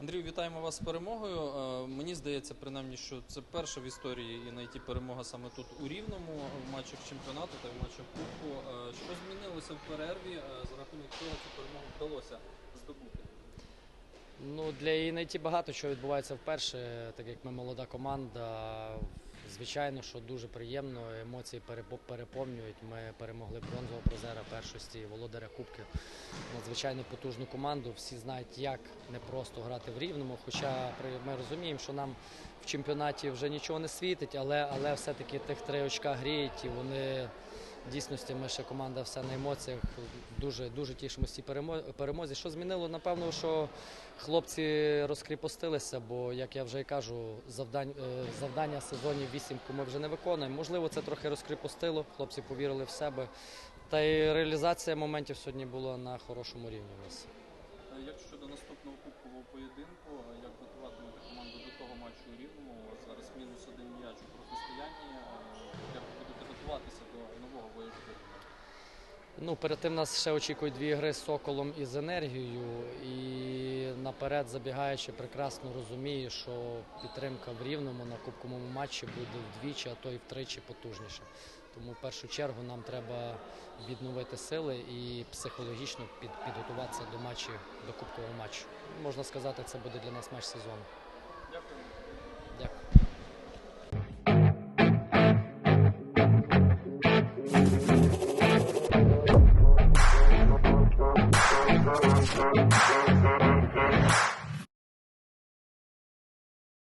Андрію, вітаємо вас з перемогою. Е, мені здається, принаймні, що це перша в історії і найти перемога саме тут у Рівному в матчах чемпіонату та в матчах кубку. Е, що змінилося в перерві, е, за рахунок чого цю перемогу вдалося здобути? Ну, Для її ІНІТІ багато чого відбувається вперше, так як ми молода команда. Звичайно, що дуже приємно, емоції перепо- переповнюють. Ми перемогли бронзового призера першості, володаря Кубки. Надзвичайно потужну команду. Всі знають, як не просто грати в рівному. Хоча ми розуміємо, що нам в чемпіонаті вже нічого не світить, але, але все-таки тих три очка гріють і вони. Дійсності ми ще команда вся на емоціях. Дуже дуже тішимося перемозі. Що змінило? Напевно, що хлопці розкріпостилися, бо як я вже і кажу, завдань, е, завдання сезонів вісімку ми вже не виконуємо. Можливо, це трохи розкріпостило. Хлопці повірили в себе. Та й реалізація моментів сьогодні була на хорошому рівні у нас. Як щодо наступного кубкового поєдинку, як готуватимете команду до того матчу у Рівному? Ну, перед тим нас ще очікують дві гри з Соколом і з енергією. І наперед забігаючи, прекрасно розумію, що підтримка в рівному на кубковому матчі буде вдвічі, а то і втричі потужніша. Тому в першу чергу нам треба відновити сили і психологічно під, підготуватися до матчів, до кубкового матчу. Можна сказати, це буде для нас матч сезону. Yeah.